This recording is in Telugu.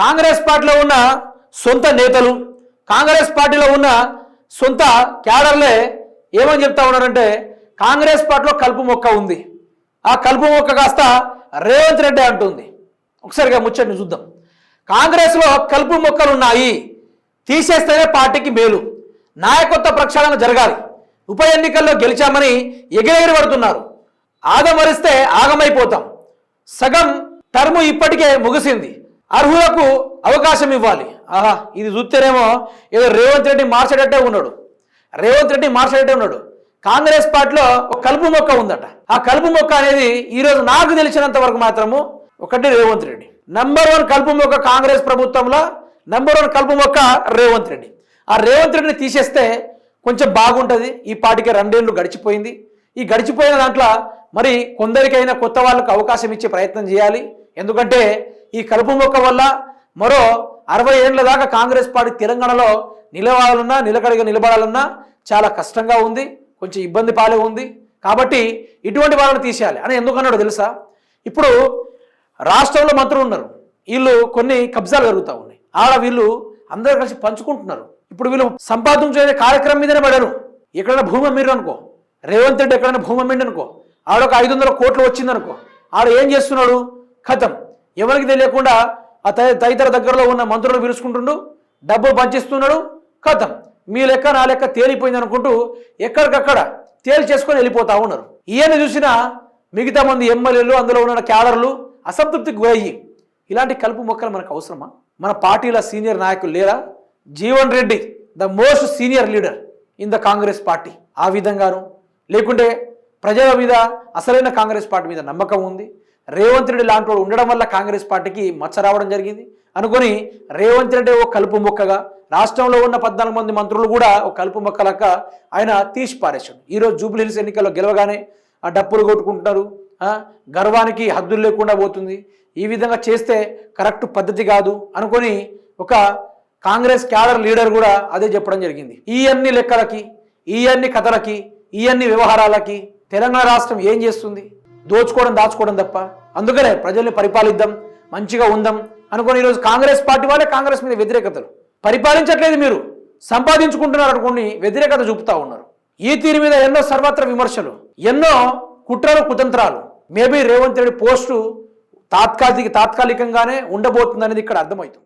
కాంగ్రెస్ పార్టీలో ఉన్న సొంత నేతలు కాంగ్రెస్ పార్టీలో ఉన్న సొంత క్యాడర్లే ఏమని చెప్తా ఉన్నారంటే కాంగ్రెస్ పార్టీలో కలుపు మొక్క ఉంది. ఆ కలుపు మొక్క కాస్త రేవంత్ రెడ్డి అంటుంది. ఒకసారిగా ముచ్చటిని చూద్దాం. కాంగ్రెస్లో కలుపు మొక్కలు ఉన్నాయి. తీసేస్తేనే పార్టీకి మేలు. నాయకత్వ ప్రక్షాళన జరగాలి. ఉప ఎన్నికల్లో గెలిచామని ఎగిరెగిరి పడుతున్నారు. ఆదమరిస్తే ఆగమైపోతాం. సగం టర్ము ఇప్పటికే ముగిసింది. అర్హులకు అవకాశం ఇవ్వాలి. ఆహా ఇది చూస్తేనేమో ఏదో రేవంత్ రెడ్డి మార్చేటట్టే ఉన్నాడు. రేవంత్ రెడ్డి మార్చేటట్టే ఉన్నాడు. కాంగ్రెస్ పార్టీలో ఒక కలుపు మొక్క ఉందట. ఆ కలుపు మొక్క అనేది ఈరోజు నాకు తెలిసినంత వరకు మాత్రము ఒకటి రేవంత్ రెడ్డి. నంబర్ వన్ కలుపు మొక్క కాంగ్రెస్ ప్రభుత్వంలో నంబర్ వన్ కలుపు మొక్క రేవంత్ రెడ్డి. ఆ రేవంత్ రెడ్డిని తీసేస్తే కొంచెం బాగుంటుంది. ఈ పాటికి రెండేళ్ళు గడిచిపోయింది. ఈ గడిచిపోయిన దాంట్లో మరి కొందరికైనా కొత్త వాళ్ళకు అవకాశం ఇచ్చే ప్రయత్నం చేయాలి. ఎందుకంటే ఈ కలుపు మొక్క వల్ల మరో అరవై ఏళ్ళ దాకా కాంగ్రెస్ పార్టీ తెలంగాణలో నిలవాలన్నా నిలకడగా నిలబడాలన్నా చాలా కష్టంగా ఉంది కొంచెం ఇబ్బంది పాలే ఉంది. కాబట్టి ఇటువంటి వాళ్ళని తీసేయాలి అని ఎందుకన్నాడో తెలుసా? ఇప్పుడు రాష్ట్రంలో మంత్రులు ఉన్నారు. వీళ్ళు కొన్ని కబ్జాలు జరుగుతూ ఉన్నాయి. ఆడ వీళ్ళు అందరూ కలిసి పంచుకుంటున్నారు. ఇప్పుడు వీళ్ళు సంపాదించే కార్యక్రమం మీదనే పడారు. ఎక్కడైనా భూమి అమ్మిరు అనుకో. రేవంత్ రెడ్డి ఎక్కడైనా భూమి అమ్మిండు అనుకో. ఆడొక ఐదు వందల కోట్లు వచ్చిందనుకో ఆడ ఏం చేస్తున్నాడు? ఖతం. ఎవరికి తెలియకుండా ఆ తదితర దగ్గరలో ఉన్న మంత్రులు పిలుచుకుంటుండు డబ్బులు పంచిస్తున్నాడు ఖతం మీ లెక్క నా లెక్క తేలిపోయింది అనుకుంటూ ఎక్కడికక్కడ తేలి చేసుకొని వెళ్ళిపోతా ఉన్నారు. ఈయన చూసినా మిగతా మంది ఎమ్మెల్యేలు అందులో ఉన్న క్యాడర్లు అసంతృప్తికి గురయ్యి ఇలాంటి కలుపు మొక్కలు మనకు అవసరమా? మన పార్టీల సీనియర్ నాయకులు లేరా? Jeevan Reddy the most senior leader in the Congress party. ఆ విధంగాను. లేకుంటే ప్రజల మీద అసలైన కాంగ్రెస్ పార్టీ మీద నమ్మకం ఉంది. రేవంత్ రెడ్డి లాంటి వాడు ఉండడం వల్ల కాంగ్రెస్ పార్టీకి మచ్చ రావడం జరిగింది. అనుకొని రేవంత్ రెడ్డి ఓ కలుపు మొక్కగా రాష్ట్రంలో ఉన్న పద్నాలుగు మంది మంత్రులు కూడా ఒక కలుపు మొక్కలక్క ఆయన తీసి పారేశాడు. ఈరోజు జూబ్లీహిల్స్ ఎన్నికల్లో గెలవగానే ఆ డప్పులు కొట్టుకుంటున్నారు. గర్వానికి హద్దులు లేకుండా పోతుంది. ఈ విధంగా చేస్తే కరెక్ట్ పద్ధతి కాదు. అనుకొని ఒక కాంగ్రెస్ క్యాడర్ లీడర్ కూడా అదే చెప్పడం జరిగింది. ఈ అన్ని లెక్కలకి ఈ అన్ని కథలకి ఈ అన్ని వ్యవహారాలకి తెలంగాణ రాష్ట్రం ఏం చేస్తుంది? దోచుకోవడం దాచుకోవడం తప్ప. అందుకనే ప్రజల్ని పరిపాలిద్దాం మంచిగా ఉందాం అనుకుని ఈరోజు కాంగ్రెస్ పార్టీ వాళ్ళే కాంగ్రెస్ మీద వ్యతిరేకతలు. పరిపాలించట్లేదు మీరు. సంపాదించుకుంటున్నారు అనుకోని వ్యతిరేకత చూపుతా ఉన్నారు. ఈ తీరు మీద ఎన్నో సర్వత్ర విమర్శలు ఎన్నో కుట్రలు కుతంత్రాలు. మేబీ రేవంత్ రెడ్డి పోస్టు తాత్కాలిక తాత్కాలికంగానే ఉండబోతుంది అనేది ఇక్కడ అర్థమవుతుంది.